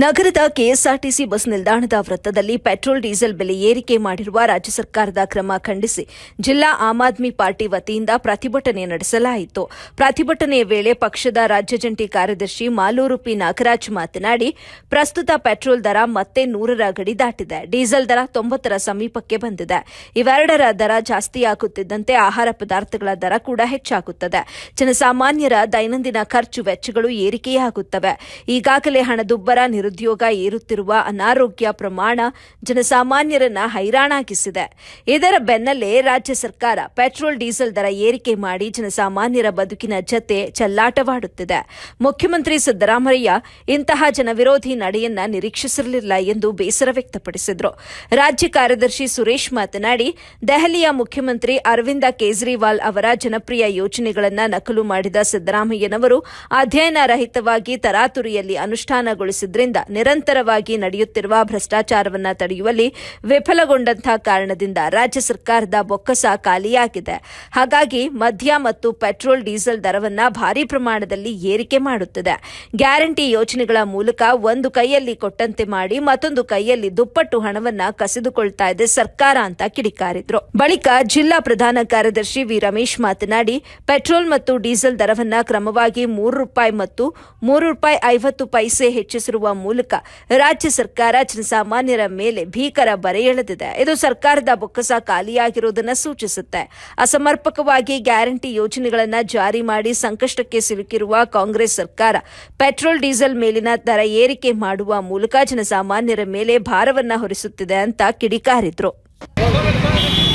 ನಗರದ KSRTC bus ನಿಲ್ದಾಣದ ವೃತ್ತದಲ್ಲಿ ಪೆಟ್ರೋಲ್ ಡೀಸೆಲ್ ಬೆಲೆ ಏರಿಕೆ ಮಾಡಿರುವ ರಾಜ್ಯ ಸರ್ಕಾರದ ಕ್ರಮ ಖಂಡಿಸಿ ಜಿಲ್ಲಾ ಆಮ್ ಆದ್ಮಿ ಪಾರ್ಟಿ ವತಿಯಿಂದ ಪ್ರತಿಭಟನೆ ನಡೆಸಲಾಯಿತು. ಪ್ರತಿಭಟನೆಯ ವೇಳೆ ಪಕ್ಷದ ರಾಜ್ಯ ಜಂಟಿ ಕಾರ್ಯದರ್ಶಿ ಮಾಲೂರು ಪಿ ನಾಗರಾಜ್ ಮಾತನಾಡಿ, ಪ್ರಸ್ತುತ ಪೆಟ್ರೋಲ್ ದರ ಮತ್ತೆ ನೂರರ ಗಡಿ ದಾಟಿದೆ. ಡೀಸೆಲ್ ದರ ತೊಂಬತ್ತರ ಸಮೀಪಕ್ಕೆ ಬಂದಿದೆ. ಇವೆರಡರ ದರ ಜಾಸ್ತಿಯಾಗುತ್ತಿದ್ದಂತೆ ಆಹಾರ ಪದಾರ್ಥಗಳ ದರ ಕೂಡ ಹೆಚ್ಚಾಗುತ್ತದೆ. ಜನಸಾಮಾನ್ಯರ ದೈನಂದಿನ ಖರ್ಚು ವೆಚ್ಚಗಳು ಏರಿಕೆಯಾಗುತ್ತವೆ. ಈಗಾಗಲೇ ಹಣದುಬ್ಬರ ನಿರುದ್ಯೋಗ ಏರುತ್ತಿರುವ ಅನಾರೋಗ್ಯ ಪ್ರಮಾಣ ಜನಸಾಮಾನ್ಯರನ್ನ ಹೈರಾಣಾಗಿಸಿದೆ. ಇದರ ಬೆನ್ನಲ್ಲೇ ರಾಜ್ಯ ಸರ್ಕಾರ ಪೆಟ್ರೋಲ್, ಡೀಸೆಲ್ ದರ ಏರಿಕೆ ಮಾಡಿ ಜನಸಾಮಾನ್ಯರ ಬದುಕಿನ ಜತೆ ಚಲ್ಲಾಟವಾಡುತ್ತಿದೆ. ಮುಖ್ಯಮಂತ್ರಿ ಸಿದ್ದರಾಮಯ್ಯ ಇಂತಹ ಜನವಿರೋಧಿ ನಡೆಯನ್ನ ನಿರೀಕ್ಷಿಸಿರಲಿಲ್ಲ ಎಂದು ಬೇಸರ ವ್ಯಕ್ತಪಡಿಸಿದರು. ರಾಜ್ಯ ಕಾರ್ಯದರ್ಶಿ ಸುರೇಶ್ ಮಾತನಾಡಿ, ದೆಹಲಿಯ ಮುಖ್ಯಮಂತ್ರಿ ಅರವಿಂದ ಕೇಜ್ರಿವಾಲ್ ಅವರ ಜನಪ್ರಿಯ ಯೋಜನೆಗಳನ್ನು ನಕಲು ಮಾಡಿದ ಸಿದ್ದರಾಮಯ್ಯನವರು ಅಧ್ಯಯನ ರಹಿತವಾಗಿ ತರಾತುರಿಯಲ್ಲಿ ಅನುಷ್ಠಾನಗೊಳಿಸಿದ್ರಿಂದ ನಿರಂತರವಾಗಿ ನಡೆಯುತ್ತಿರುವ ಭ್ರಷ್ಟಾಚಾರವನ್ನು ತಡೆಯುವಲ್ಲಿ ವಿಫಲಗೊಂಡಂತಹ ಕಾರಣದಿಂದ ರಾಜ್ಯ ಸರ್ಕಾರದ ಬೊಕ್ಕಸ ಖಾಲಿಯಾಗಿದೆ. ಹಾಗಾಗಿ ಮದ್ಯ ಮತ್ತು ಪೆಟ್ರೋಲ್, ಡೀಸೆಲ್ ದರವನ್ನ ಭಾರಿ ಪ್ರಮಾಣದಲ್ಲಿ ಏರಿಕೆ ಮಾಡುತ್ತಿದೆ. ಗ್ಯಾರಂಟಿ ಯೋಜನೆಗಳ ಮೂಲಕ ಒಂದು ಕೈಯಲ್ಲಿ ಕೊಟ್ಟಂತೆ ಮಾಡಿ ಮತ್ತೊಂದು ಕೈಯಲ್ಲಿ ದುಪ್ಪಟ್ಟು ಹಣವನ್ನ ಕಸಿದುಕೊಳ್ತಾ ಇದೆ ಸರ್ಕಾರ ಅಂತ ಕಿಡಿಕಾರಿದ್ರು. ಬಳಿಕ ಜಿಲ್ಲಾ ಪ್ರಧಾನ ಕಾರ್ಯದರ್ಶಿ ವಿ. ರಮೇಶ್ ಮಾತನಾಡಿ, ಪೆಟ್ರೋಲ್ ಮತ್ತು ಡೀಸೆಲ್ ದರವನ್ನ ಕ್ರಮವಾಗಿ ಮೂರು ರೂಪಾಯಿ ಮತ್ತು ಮೂರು ರೂಪಾಯಿ ಐವತ್ತು ಪೈಸೆ ಹೆಚ್ಚಿಸಿರುವ ಮೂಲಕ ರಾಜ್ಯ ಸರ್ಕಾರ ಜನಸಾಮಾನ್ಯರ ಮೇಲೆ ಭೀಕರ ಬರೆ ಎಳೆದಿದೆ ಇದು ಸರ್ಕಾರದ ಬೊಕ್ಕಸ ಖಾಲಿಯಾಗಿರುವುದನ್ನು ಸೂಚಿಸುತ್ತೆ. ಅಸಮರ್ಪಕವಾಗಿ ಗ್ಯಾರಂಟಿ ಯೋಜನೆಗಳನ್ನು ಜಾರಿ ಮಾಡಿ ಸಂಕಷ್ಟಕ್ಕೆ ಸಿಲುಕಿರುವ ಕಾಂಗ್ರೆಸ್ ಸರ್ಕಾರ ಪೆಟ್ರೋಲ್, ಡೀಸೆಲ್ ಮೇಲಿನ ದರ ಏರಿಕೆ ಮಾಡುವ ಮೂಲಕ ಜನಸಾಮಾನ್ಯರ ಮೇಲೆ ಭಾರವನ್ನ ಹೊರಿಸುತ್ತಿದೆ ಅಂತ ಕಿಡಿಕಾರಿದ್ರು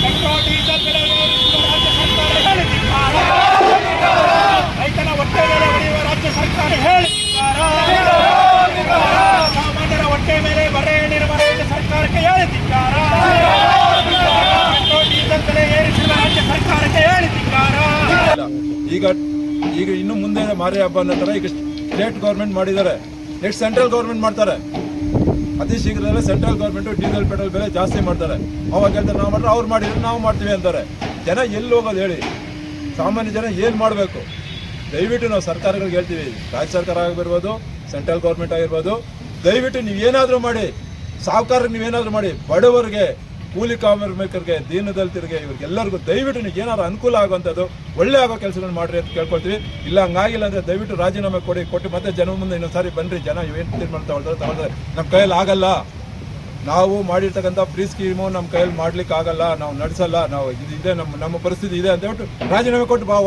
ಪೆಟ್ರೋಲ್ ಡೀಸೆಲ್ ಬೆಲೆ ಏರಿಸುವ ರಾಜ್ಯ ಸರ್ಕಾರ ಹೇಳಿದ್ದಾರೆ ರೈತನ ಹೊಟ್ಟೆ ಮೇಲೆ ಹೊಡೆಯುವ ರಾಜ್ಯ ಸರ್ಕಾರ ಹೇಳಿದ್ದಾರೆ ಸಾಮಾನ್ಯರ ಹೊಟ್ಟೆ ಮೇಲೆ ಬರೆ ಎಳೆಯುವ ರಾಜ್ಯ ಸರ್ಕಾರಕ್ಕೆ ಹೇಳಿದ್ದಾರೆ ಪೆಟ್ರೋಲ್ ಡೀಸೆಲ್ ಬೆಲೆ ಏರಿಸುವ ರಾಜ್ಯ ಸರ್ಕಾರಕ್ಕೆ ಹೇಳಿದ್ದಾರೆ ಇಲ್ಲ. ಈಗ ಈಗ ಇನ್ನು ಮುಂದೆ ಮಾರಿ ಹಬ್ಬ ಅನ್ನೋ ಈಗ ಸ್ಟೇಟ್ ಗೌರ್ಮೆಂಟ್ ಮಾಡಿದ್ದಾರೆ. ನೆಕ್ಸ್ಟ್ ಸೆಂಟ್ರಲ್ ಗೌರ್ಮೆಂಟ್ ಮಾಡ್ತಾರೆ. ಅತಿ ಶೀಘ್ರದಲ್ಲೇ ಸೆಂಟ್ರಲ್ ಗೌರ್ಮೆಂಟು ಡೀಸೆಲ್ ಪೆಟ್ರೋಲ್ ಬೆಲೆ ಜಾಸ್ತಿ ಮಾಡ್ತಾರೆ. ಅವಾಗ ಹೇಳ್ತಾರೆ, ನಾವು ಮಾಡ್ರೆ ಅವ್ರು ಮಾಡಿದ್ರೆ ನಾವು ಮಾಡ್ತೀವಿ ಅಂತಾರೆ. ಜನ ಎಲ್ಲಿ ಹೋಗೋದು ಹೇಳಿ? ಸಾಮಾನ್ಯ ಜನ ಏನು ಮಾಡಬೇಕು? ದಯವಿಟ್ಟು ನಾವು ಸರ್ಕಾರಗಳಿಗೆ ಹೇಳ್ತೀವಿ, ರಾಜ್ಯ ಸರ್ಕಾರ ಆಗಿರ್ಬೋದು ಸೆಂಟ್ರಲ್ ಗೌರ್ಮೆಂಟ್ ಆಗಿರ್ಬೋದು, ದಯವಿಟ್ಟು ನೀವು ಏನಾದರೂ ಮಾಡಿ ಸಾಹುಕಾರರಿಗೆ ನೀವೇನಾದರೂ ಮಾಡಿ, ಬಡವರಿಗೆ ಕೂಲಿ ಕಾರ್ಮಿಕರಿಗೆ ದೀನದಲಿತರಿಗೆ ಇವ್ರಿಗೆಲ್ಲರಿಗೂ ದಯವಿಟ್ಟು ನೀವು ಏನಾದ್ರು ಅನುಕೂಲ ಆಗುವಂಥದ್ದು, ಒಳ್ಳೆ ಆಗೋ ಕೆಲಸಗಳನ್ನ ಮಾಡ್ರಿ ಅಂತ ಕೇಳ್ಕೊಳ್ತೀವಿ. ಇಲ್ಲ, ಹಂಗಾಗಿಲ್ಲ ಅಂದ್ರೆ ದಯವಿಟ್ಟು ರಾಜೀನಾಮೆ ಕೊಡಿ, ಕೊಟ್ಟು ಮತ್ತೆ ಜನ ಮುಂದೆ ಇನ್ನೊಂದ್ಸಾರಿ ಬನ್ರಿ. ಜನ ಏನು ತೀರ್ಮಾನ ತಗೊಳ್ತಾರೆ ತಗೊಳ್ತಾರೆ. ನಮ್ಮ ಕೈಯಲ್ಲಿ ಆಗಲ್ಲ. ನಾವು ಮಾಡಿರ್ತಕ್ಕಂಥ ಫ್ರೀ ಸ್ಕೀಮು ನಮ್ಮ ಕೈಯಲ್ಲಿ ಮಾಡ್ಲಿಕ್ಕೆ ಆಗಲ್ಲ ನಾವು ನಡೆಸಲ್ಲ. ನಾವು ಇದು ನಮ್ಮ ನಮ್ಮ ಪರಿಸ್ಥಿತಿ ಇದೆ ಅಂತ ಹೇಳ್ಬಿಟ್ಟು ರಾಜೀನಾಮೆ ಕೊಟ್ಟು ಬಾ